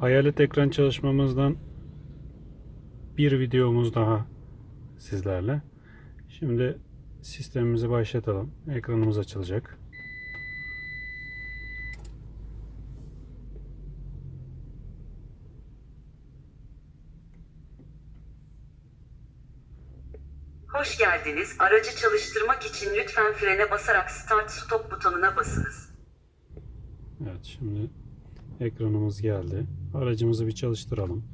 Hayalet ekran çalışmamızdan bir videomuz daha sizlerle. Şimdi sistemimizi başlatalım. Ekranımız açılacak. Hoş geldiniz. Aracı çalıştırmak için lütfen frene basarak Start Stop butonuna basınız. Evet şimdi ekranımız geldi. Aracımızı bir çalıştıralım.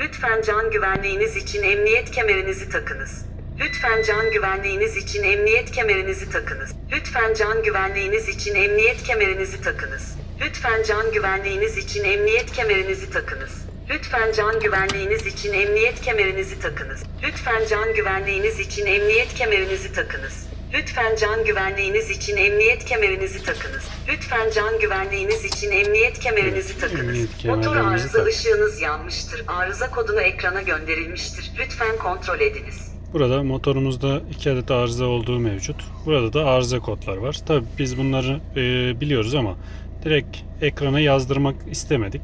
Lütfen can güvenliğiniz için emniyet kemerinizi takınız. Lütfen can güvenliğiniz için emniyet kemerinizi takınız. Lütfen can güvenliğiniz için emniyet kemerinizi takınız. Lütfen can güvenliğiniz için emniyet kemerinizi takınız. Lütfen can güvenliğiniz için emniyet kemerinizi takınız. Lütfen can güvenliğiniz için emniyet kemerinizi takınız. Lütfen can güvenliğiniz için emniyet kemerinizi takınız. Lütfen can güvenliğiniz için emniyet kemerinizi takınız. emniyet Motor arıza tak- ışığınız yanmıştır. Arıza kodunu ekrana gönderilmiştir. Lütfen kontrol ediniz. Burada motorumuzda iki adet arıza olduğu mevcut. Burada da arıza kodlar var. Tabi biz bunları e, biliyoruz ama direkt ekrana yazdırmak istemedik.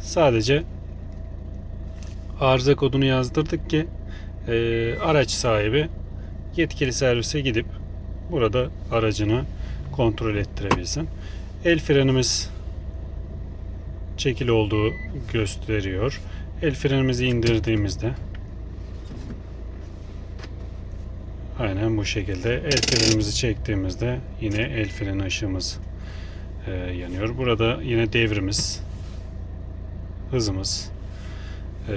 Sadece arıza kodunu yazdırdık ki e, araç sahibi yetkili servise gidip burada aracını kontrol ettirebilsin. El frenimiz çekili olduğu gösteriyor. El frenimizi indirdiğimizde Aynen bu şekilde el frenimizi çektiğimizde yine el freni ışığımız e, yanıyor. Burada yine devrimiz, hızımız, e,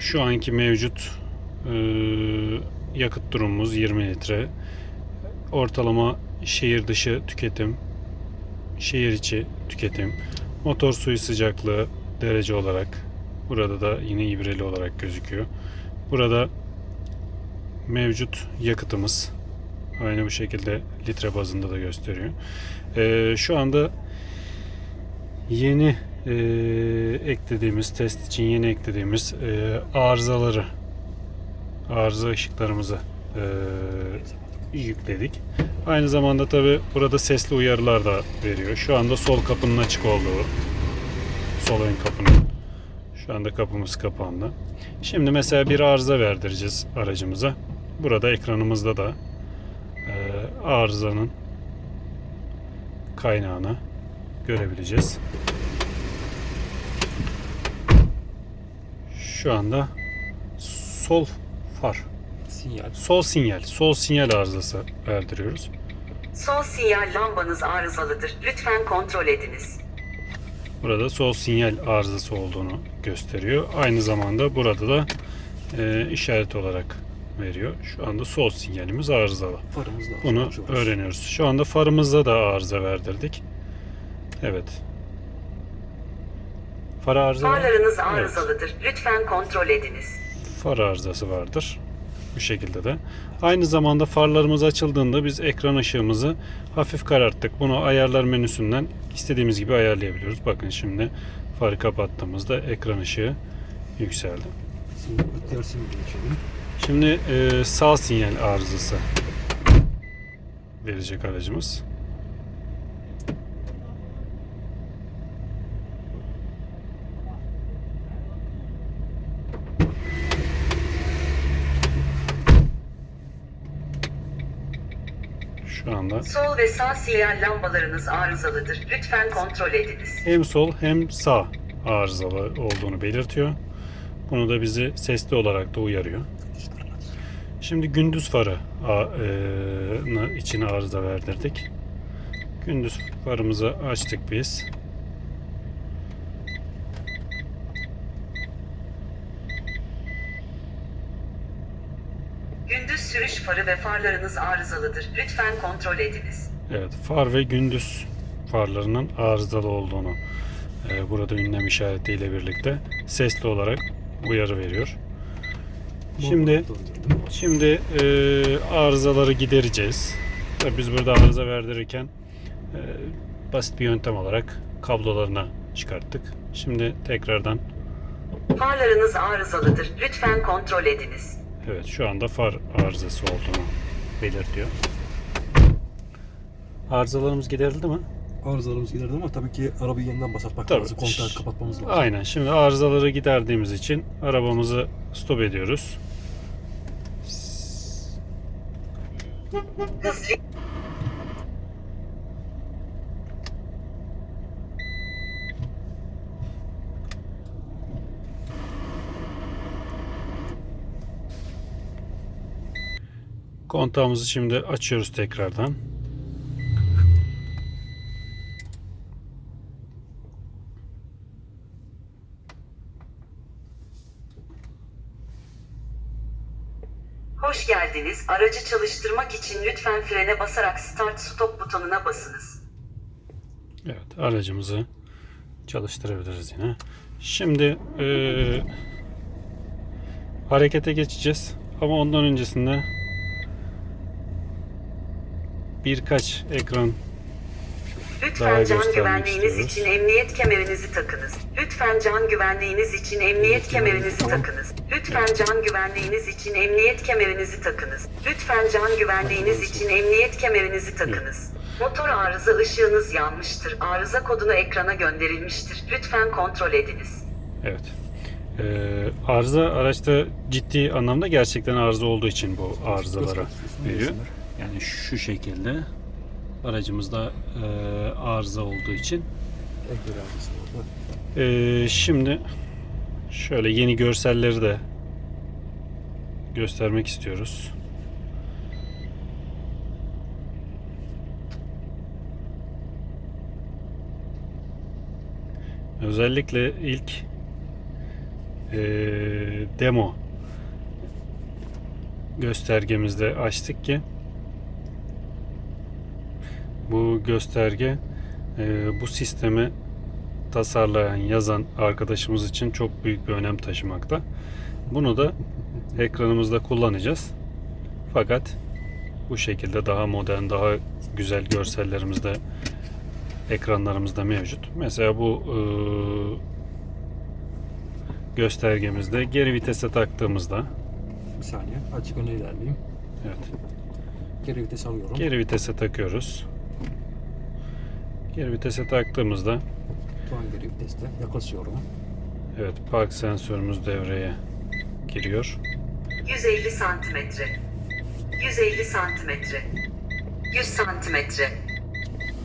şu anki mevcut yakıt durumumuz 20 litre. Ortalama şehir dışı tüketim, şehir içi tüketim, motor suyu sıcaklığı derece olarak burada da yine ibreli olarak gözüküyor. Burada mevcut yakıtımız aynı bu şekilde litre bazında da gösteriyor. Ee, şu anda yeni e, eklediğimiz test için yeni eklediğimiz e, arızaları arıza ışıklarımızı e, yükledik. Aynı zamanda tabi burada sesli uyarılar da veriyor. Şu anda sol kapının açık olduğu sol ön kapının şu anda kapımız kapandı. Şimdi mesela bir arıza verdireceğiz aracımıza. Burada ekranımızda da e, arızanın kaynağını görebileceğiz. Şu anda sol far, Sinyal. sol sinyal, sol sinyal arızası verdiriyoruz. Sol sinyal lambanız arızalıdır. Lütfen kontrol ediniz. Burada sol sinyal arızası olduğunu gösteriyor. Aynı zamanda burada da e, işaret olarak veriyor. Şu anda sol sinyalimiz arızalı. Farımızla Bunu öğreniyoruz. Şu anda farımızda da arıza verdirdik. Evet. Far arıza Farlarınız Evet. arızalıdır. Lütfen kontrol ediniz. Far arızası vardır. Bu şekilde de. Aynı zamanda farlarımız açıldığında biz ekran ışığımızı hafif kararttık. Bunu ayarlar menüsünden istediğimiz gibi ayarlayabiliyoruz. Bakın şimdi farı kapattığımızda ekran ışığı yükseldi. Şimdi e, sağ sinyal arızası verecek aracımız. Şu anda Sol ve sağ sinyal lambalarınız arızalıdır. Lütfen kontrol ediniz. hem sol hem sağ arızalı olduğunu belirtiyor. Bunu da bizi sesli olarak da uyarıyor. Şimdi gündüz farı e, için arıza verdirdik. Gündüz farımızı açtık biz. Gündüz sürüş farı ve farlarınız arızalıdır. Lütfen kontrol ediniz. Evet, far ve gündüz farlarının arızalı olduğunu e, burada ünlem işaretiyle birlikte sesli olarak uyarı veriyor. Şimdi Şimdi e, arızaları gidereceğiz. Tabii biz burada arıza verdirirken e, basit bir yöntem olarak kablolarını çıkarttık. Şimdi tekrardan Farlarınız arızalıdır. Lütfen kontrol ediniz. Evet şu anda far arızası olduğunu belirtiyor. Arızalarımız giderildi mi? Arızalarımız giderdi ama tabii ki arabayı yeniden başlatmak Tabii. lazım. Kontağı kapatmamız lazım. Aynen. Şimdi arızaları giderdiğimiz için arabamızı stop ediyoruz. Hızlı Kontağımızı şimdi açıyoruz tekrardan. Hoş geldiniz. Aracı çalıştırmak için lütfen frene basarak start stop butonuna basınız. Evet, aracımızı çalıştırabiliriz yine. Şimdi eee, harekete geçeceğiz. Ama ondan öncesinde birkaç ekran Daha Lütfen can güvenliğiniz istiyoruz. için emniyet kemerinizi takınız. Lütfen can güvenliğiniz için emniyet kemerinizi Tamam. takınız. Lütfen can güvenliğiniz için emniyet kemerinizi takınız. Lütfen can güvenliğiniz için emniyet kemerinizi takınız. Motor arıza ışığınız yanmıştır. Arıza kodunu ekrana gönderilmiştir. Lütfen kontrol ediniz. Evet. Eee, arıza araçta ciddi anlamda gerçekten arıza olduğu için bu arızalara veriyor. Yani şu şekilde aracımızda eee, arıza olduğu için. Eee, şimdi şöyle yeni görselleri de göstermek istiyoruz. Özellikle ilk eee, demo göstergemizde açtık ki bu gösterge eee, bu sistemi tasarlayan, yazan arkadaşımız için çok büyük bir önem taşımakta. Bunu da ekranımızda kullanacağız. Fakat bu şekilde daha modern, daha güzel görsellerimiz de ekranlarımızda mevcut. Mesela bu eee, göstergemizde geri vitese taktığımızda Bir saniye. Açık öne ilerleyeyim. evet, Geri vites alıyorum. geri vitese takıyoruz. Geri vitese taktığımızda Şu an geri viteste. Yaklaşıyorum. evet park sensörümüz devreye giriyor. 150 santimetre. 150 santimetre. 100 santimetre.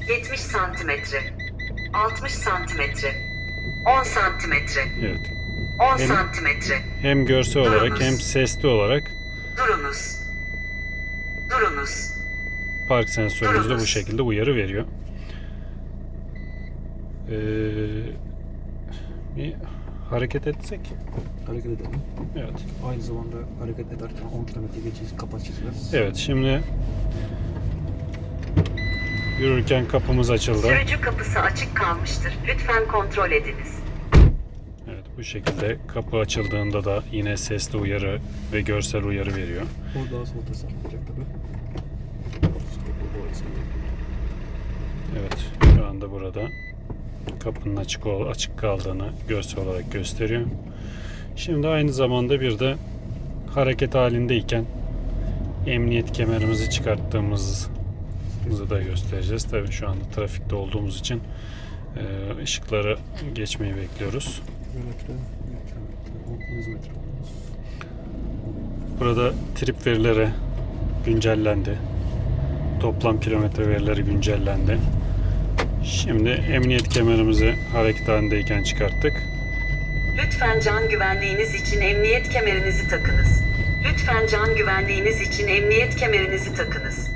70 santimetre. 60 santimetre. 10 santimetre. Evet. 10 Benim- santimetre. Hem görsel olarak Durunuz. hem sesli olarak Durunuz. Durunuz. park sensörümüz de bu şekilde uyarı veriyor. Ee, bir hareket etsek. Hareket edelim. Evet. Aynı zamanda hareket ederken 10 kilometre geçiş kapatacağız. Evet şimdi yürürken kapımız açıldı. Sürücü kapısı açık kalmıştır. Lütfen kontrol ediniz. Evet bu şekilde kapı açıldığında da yine sesli uyarı ve görsel uyarı veriyor. O daha sonra tasarlanacak tabii. Evet şu anda burada kapının açık ol açık kaldığını görsel olarak gösteriyor. Şimdi aynı zamanda bir de hareket halindeyken emniyet kemerimizi çıkarttığımızı da göstereceğiz. Tabii şu anda trafikte olduğumuz için e, ışıkları geçmeyi bekliyoruz. Kilometre, 100 metre. Burada trip verileri güncellendi. Toplam kilometre verileri güncellendi. Şimdi emniyet kemerimizi hareket halindeyken çıkarttık. Lütfen can güvenliğiniz için emniyet kemerinizi takınız. Lütfen can güvenliğiniz için emniyet kemerinizi takınız.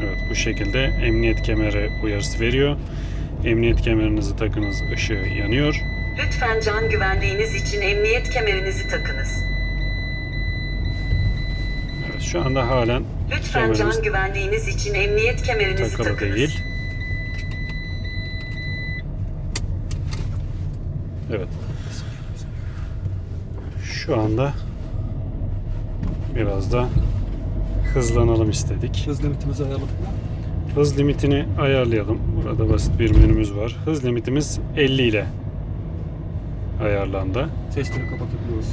Evet bu şekilde emniyet kemeri uyarısı veriyor. Emniyet kemerinizi takınız ışığı yanıyor. Lütfen can güvenliğiniz için emniyet kemerinizi takınız. Evet, şu anda halen Lütfen kemerimiz can güvenliğiniz için emniyet kemerinizi takılı takınız. değil. Evet. Şu anda biraz da hızlanalım istedik. Hız limitimizi ayarladık mı? Hız limitini ayarlayalım. Burada basit bir menümüz var. Hız limitimiz 50 ile ayarlandı. Sesleri kapatabiliyoruz.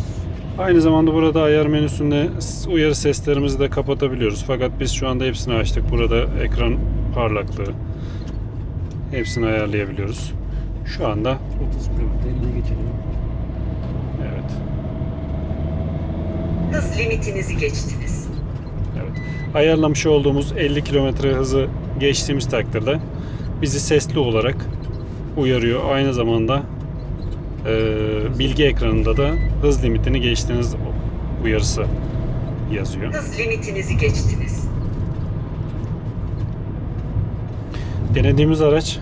Aynı zamanda burada ayar menüsünde uyarı seslerimizi de kapatabiliyoruz. Fakat biz şu anda hepsini açtık. Burada ekran parlaklığı hepsini ayarlayabiliyoruz. Şu anda 30 km 50'ye geçelim. evet Hız limitinizi geçtiniz. Evet. Ayarlamış olduğumuz 50 kilometre hızı geçtiğimiz takdirde bizi sesli olarak uyarıyor. Aynı zamanda e, bilgi ekranında da hız limitini geçtiğiniz uyarısı yazıyor. Hız limitinizi geçtiniz. Denediğimiz araç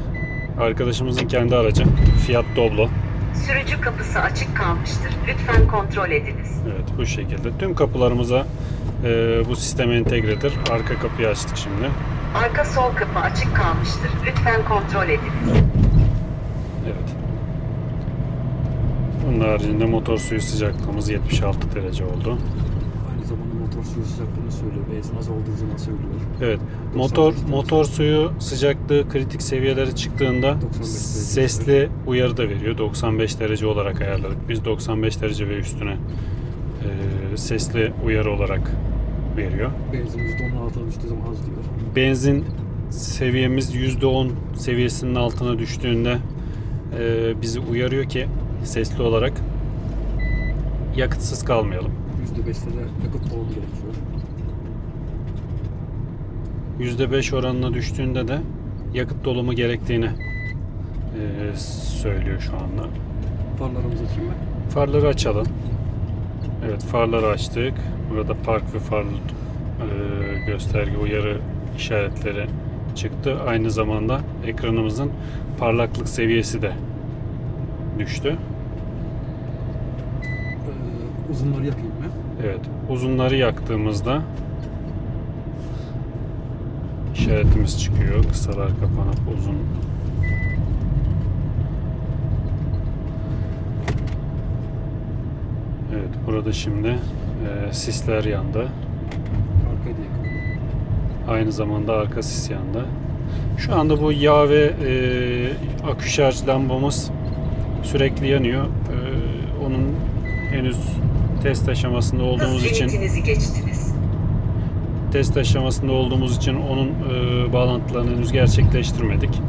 arkadaşımızın kendi aracı Fiat Doblo. Sürücü kapısı açık kalmıştır. Lütfen kontrol ediniz. Evet bu şekilde. Tüm kapılarımıza e, bu sisteme entegredir. Arka kapıyı açtık şimdi. Arka sol kapı açık kalmıştır. Lütfen kontrol ediniz. Evet. Bunun haricinde motor suyu sıcaklığımız 76 derece oldu. Suyu sıcaklığını söylüyor. Benzin az olduğu zaman söylüyor. Evet. Motor 95 derece. motor suyu sıcaklığı kritik seviyeleri çıktığında 95 derece. sesli uyarı da veriyor. 95 derece olarak ayarladık. Biz 95 derece ve üstüne e, sesli uyarı olarak veriyor. Benzin %16'a düştüğü zaman az diyor. Benzin seviyemiz %10 seviyesinin altına düştüğünde e, bizi uyarıyor ki sesli olarak yakıtsız kalmayalım. %5'te de yakıt dolu gerekiyor. %5 oranına düştüğünde de yakıt dolumu gerektiğini e, söylüyor şu anda. Farlarımızı açayım mı? Farları açalım. Evet farları açtık. Burada park ve far e, gösterge uyarı işaretleri çıktı. Aynı zamanda ekranımızın parlaklık seviyesi de düştü. Ee, uzunları yapayım mı? Evet uzunları yaktığımızda işaretimiz çıkıyor. Kısalar kapanıp uzun Evet burada şimdi e, sisler yandı. Yakalım. Aynı zamanda arka sis yandı. Şu anda bu yağ ve e, akü şarj lambamız sürekli yanıyor. E, onun henüz test aşamasında olduğumuz için geçtiniz. test aşamasında olduğumuz için onun e, bağlantılarını henüz gerçekleştirmedik.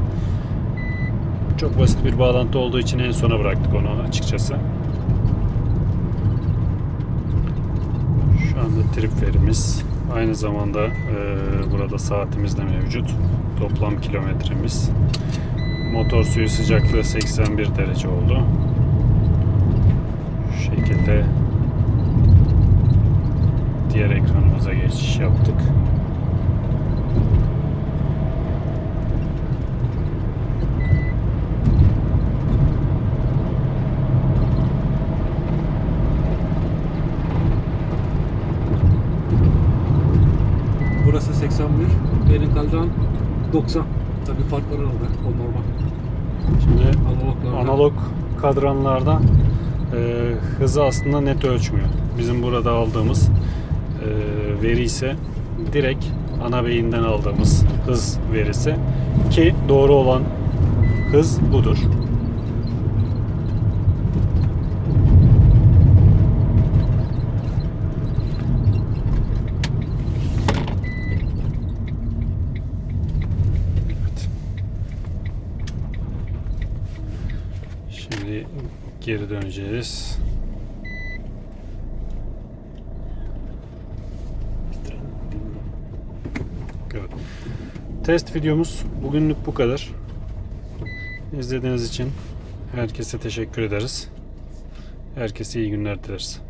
Çok basit bir bağlantı olduğu için en sona bıraktık onu açıkçası. Şu anda trip verimiz aynı zamanda e, burada saatimiz de mevcut. Toplam kilometremiz. Motor suyu sıcaklığı 81 derece oldu. Şu şekilde diğer ekranımıza geçiş yaptık. Burası 81. Benim kaldıran 90. Tabii fark var arada. O normal. Şimdi Analoglarda. analog kadranlarda e, hızı aslında net ölçmüyor. Bizim burada aldığımız veri ise direkt ana beyinden aldığımız hız verisi ki doğru olan hız budur. Şimdi geri döneceğiz. Test videomuz bugünlük bu kadar. İzlediğiniz için herkese teşekkür ederiz. Herkese iyi günler dileriz.